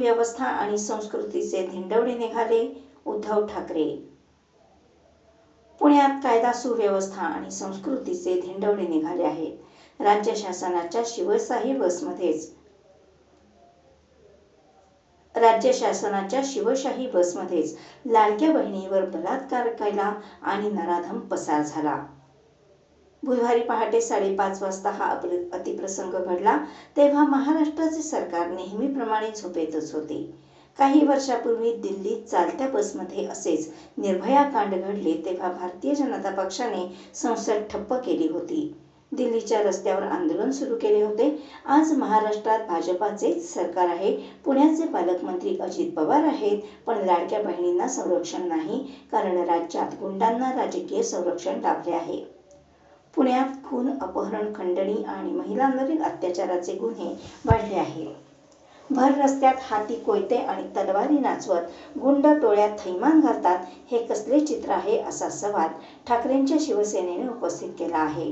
सुव्यवस्था आणि संस्कृतीचे धिंडवडे निघाले उद्धव ठाकरे. पुण्यात कायदा सुव्यवस्था आणि संस्कृतीचे धिंडवडे निघाले आहेत. राज्य शासनाच्या शिवशाही बसमध्येच. राज्य शासनाच्या शिवशाही बसमध्येच लाडक्या बहिणीवर बलात्कार केला आणि नराधम पसार झाला. बुधवारी पहाटे साडेपाच वाजता हा अतिप्रसंग घडला. तेव्हा महाराष्ट्राचे सरकार नेहमीप्रमाणे झोपेतच होते. काही वर्षापूर्वी दिल्लीत चालत्या बसमध्ये असेच निर्भया कांड घडले तेव्हा भारतीय जनता पक्षाने संसद ठप्प केली होती. दिल्लीच्या रस्त्यावर आंदोलन सुरू केले होते. आज महाराष्ट्रात भाजपाचेच सरकार आहे पुण्याचे पालकमंत्री अजित पवार आहेत पण लाडक्या बहिणींना संरक्षण नाही कारण राज्यात गुंडांना राजकीय संरक्षण लाभले आहे. पुण्यात खून अपहरण खंडणी आणि महिलांवरील अत्याचाराचे गुन्हे वाढले आहेत. भर रस्त्यात हाती कोयते आणि तलवारी नाचवत गुंड टोळ्यात थैमान घालतात हे कसले चित्र आहे असा सवाल ठाकरेंच्या शिवसेनेने उपस्थित केला आहे.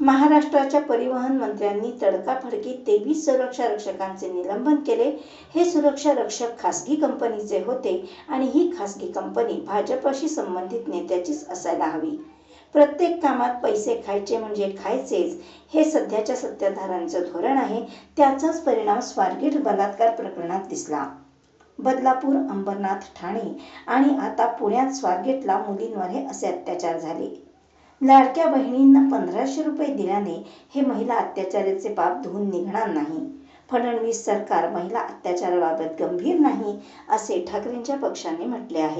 महाराष्ट्राच्या परिवहन मंत्र्यांनी तडकाफडकी तेवीस सुरक्षा रक्षकांचे निलंबन केले. हे सुरक्षा रक्षक खासगी कंपनीचे होते आणि ही खासगी कंपनी भाजपशी संबंधित नेत्याचीच असायला हवी. प्रत्येक कामात पैसे खायचे म्हणजे खायचेच. हे सध्याच्या सत्ताधाऱ्यांचं धोरण आहे. त्याचाच परिणाम स्वारगेट बलात्कार प्रकरणात दिसला. बदलापूर अंबरनाथ ठाणे आणि आता पुण्यात स्वारगेटला मुलींवर हे असे अत्याचार झाले. लाडक्या बहिणींना पंधराशे रुपये दिल्याने हे महिला अत्याचाराचे पाप धुवून निघणार नाही. फडणवीस सरकार महिला अत्याचाराबाबत गंभीर नाही असे ठाकरेंच्या पक्षाने म्हटले आहे.